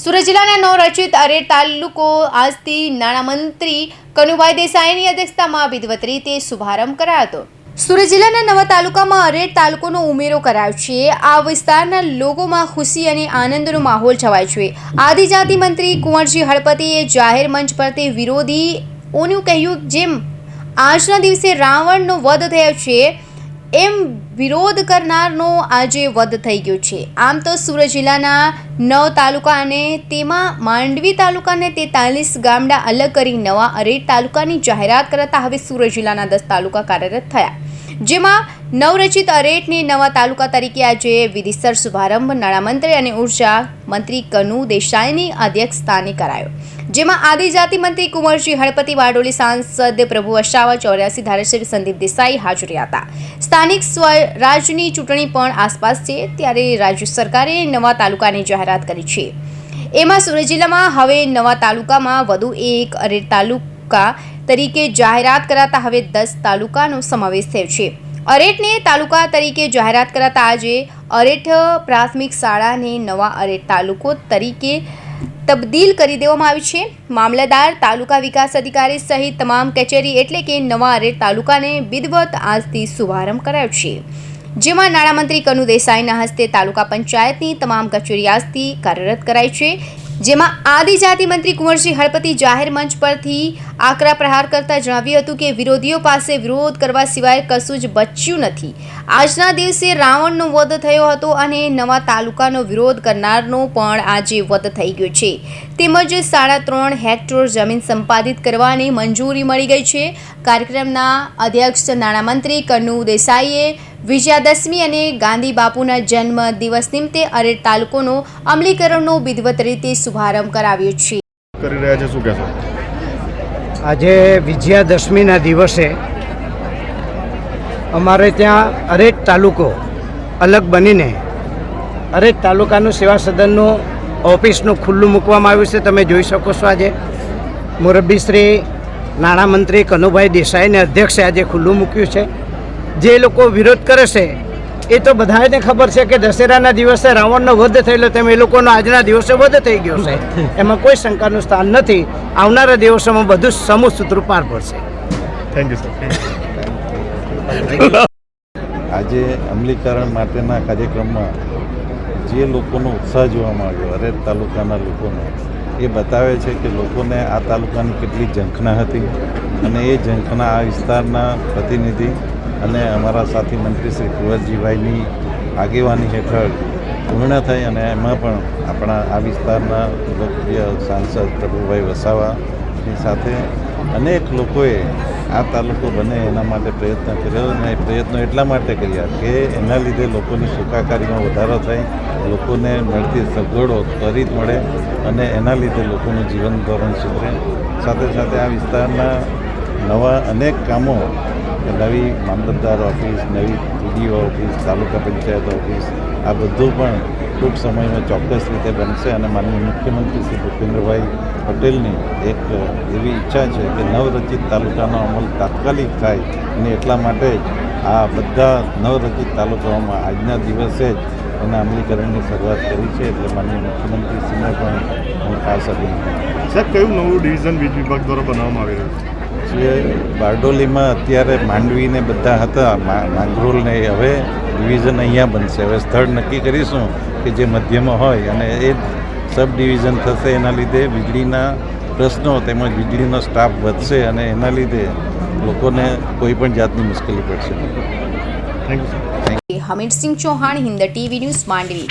સુરત જિલ્લાના નવરચિત અરેર તાલુકો આજથી નાણામંત્રી કનુભાઈ દેસાઈની અધ્યક્ષતામાં વિધવત રીતે શુભારંભ કરાયો હતો. સુરત જિલ્લાના નવા તાલુકામાં અરેર તાલુકોનો ઉમેરો કરાયો છે. આ વિસ્તારના લોકોમાં ખુશી અને આનંદનો માહોલ છવાય છે. આદિજાતિ મંત્રી કુંવરજી હળપતિએ જાહેર મંચ પરથી વિરોધીઓનું કહ્યું જેમ આજના દિવસે રાવણનો વધ થયો છે એમ વિરોધ કરનારનો આજે વધ થઈ ગયો છે. આમ તો સુરત જિલ્લાના નવ તાલુકા અને તેમાં માંડવી તાલુકાને તેતાલીસ, ગામડા અલગ કરી નવા અરેડ તાલુકાની જાહેરાત કરાતા હવે સુરત જિલ્લાના દસ તાલુકા કાર્યરત થયા. જેમાં નવરચિત અરેટને નવા તાલુકા તરીકે આજે વિધિસર શુભારંભ. નાણામંત્રી અને ઊર્જા મંત્રી કનુ દેસાઈની અધ્યક્ષસ્થાને કરાયો. જેમાં આદિજાતિ મંત્રી કુંવરજી હળપતિ બારડોલી સાંસદ પ્રભુ વસાવા, ચોર્યાસી ધારાસભ્ય સંદીપ દેસાઈ હાજર હતા. સ્થાનિક સ્વરાજની ચૂંટણી પણ આસપાસ છે, ત્યારે રાજ્ય સરકારે નવા તાલુકાની જાહેરાત કરી છે. એમાં સુરત જિલ્લામાં હવે નવા તાલુકામાં વધુ એક અરેડ તાલુકા તરીકે જાહેરાત કરાતા હવે દસ તાલુકાનો સમાવેશ થયો છે. અરેઠને તાલુકા તરીકે જાહેરાત કરાતા આજે અરેઠ પ્રાથમિક શાળાને નવા અરેઠ તાલુકો તરીકે તબદીલ કરી દેવામાં આવી છે. મામલતદાર, તાલુકા વિકાસ અધિકારી સહિત તમામ કચેરી એટલે કે નવા અરેઠ તાલુકાને વિધવત આજથી શુભારંભ કરાયો છે. જેમાં નાણામંત્રી કનુ દેસાઈના હસ્તે તાલુકા પંચાયતની તમામ કચેરી આજથી કાર્યરત કરાઈ છે. જેમાં આદિજાતિ મંત્રી કુંવરજી હળપતિ જાહેર મંચ પરથી આકરા પ્રહાર કરતા જણાવ્યું હતું કે વિરોધીઓ પાસે વિરોધ કરવા સિવાય કશું જ બચ્યું નથી. આજના દિવસે રાવણનો વધ થયો હતો અને નવા તાલુકાનો વિરોધ કરનારનો પણ આજે વધ થઈ ગયો છે. તેમજ સાડા ત્રણ હેક્ટર જમીન સંપાદિત કરવાની મંજૂરી મળી ગઈ છે. કાર્યક્રમના અધ્યક્ષ નાણામંત્રી કનુ દેસાઈએ વિજયાદશમી અને ગાંધી બાપુના જન્મ દિવસ નિમિત્તે અરેડ તાલુકોનો અમલીકરણનો વિધિવત રીતે શુભારંભ કરાવ્યો છે. કરી રહ્યા છે શું કહેશો? આજે વિજયાદશમીના દિવસે અમારે ત્યાં અરેટ તાલુકો અલગ બનીને અરેટ તાલુકાનું સેવા સદનનું ઓફિસનું ખુલ્લું મૂકવામાં આવ્યું છે. તમે જોઈ શકો છો આજે મુરબ્બી શ્રી નાણામંત્રી કનુભાઈ દેસાઈને અધ્યક્ષે આજે ખુલ્લું મૂક્યું છે. જે લોકો વિરોધ કરે છે એ તો બધાને ખબર છે કે દશેરાના દિવસે રાવણનો વધ થયેલો તેમ એ લોકોનો આજના દિવસે વધ થઈ ગયો છે. એમાં કોઈ શંકાનું સ્થાન નથી. આવનારા દિવસોમાં બધું સમૂહ સૂત્ર પાર પડશે. થેન્ક યુ સર આજે અમલીકરણ માટેના કાર્યક્રમમાં જે લોકોનો ઉત્સાહ જોવા આવ્યો અરેજ તાલુકાના લોકોનો એ બતાવે છે કે લોકોને આ તાલુકાની કેટલી ઝંખના હતી અને એ ઝંખના આ વિસ્તારના પ્રતિનિધિ અને અમારા સાથી મંત્રી શ્રી કુંવરજીભાઈની આગેવાની હેઠળ પૂર્ણ થઈ અને એમાં પણ આપણા આ વિસ્તારના લોકપ્રિય સાંસદ પ્રભુભાઈ વસાવાની સાથે અનેક લોકોએ આ તાલુકો બને એના માટે પ્રયત્ન કર્યો અને પ્રયત્નો એટલા માટે કર્યા કે એના લીધે લોકોની સુખાકારીમાં વધારો થાય લોકોને મળતી સગવડો ત્વરિત મળે અને એના લીધે લોકોનું જીવન ધોરણ સુધરે. સાથે સાથે આ વિસ્તારના નવા અનેક કામો નવી મામલતદાર ઓફિસ, નવી TDO office, taluka panchayat office, આ બધું પણ ટૂંક સમયમાં ચોક્કસ રીતે બનશે અને માનનીય મુખ્યમંત્રી શ્રી ભૂપેન્દ્રભાઈ પટેલની એક એવી ઈચ્છા છે કે નવરચિત તાલુકાનો અમલ તાત્કાલિક થાય અને એટલા માટે જ આ બધા નવરચિત તાલુકાઓમાં આજના દિવસે જ એના અમલીકરણની શરૂઆત કરી છે એટલે માનનીય મુખ્યમંત્રીશ્રીને પણ હું ખાસ અભિનંદન સાહેબ કયું નવું ડિવિઝન વીજ વિભાગ દ્વારા બનાવવામાં આવી રહ્યું છે? જે બારડોલીમાં અત્યારે માંડવીને બધા હતા મા- એ હવે ડિવિઝન અહીંયા બનશે. હવે સ્થળ નક્કી કરીશું કે જે મધ્યમાં હોય અને એ સબ ડિવિઝન થશે. એના લીધે વીજળીના પ્રશ્નો તેમજ વીજળીનો સ્ટાફ વધશે અને એના લીધે લોકોને કોઈ પણ જાતની મુશ્કેલી પડશે નહીં. Singh Hamirsinh Chauhan Hind TV news Mandvi.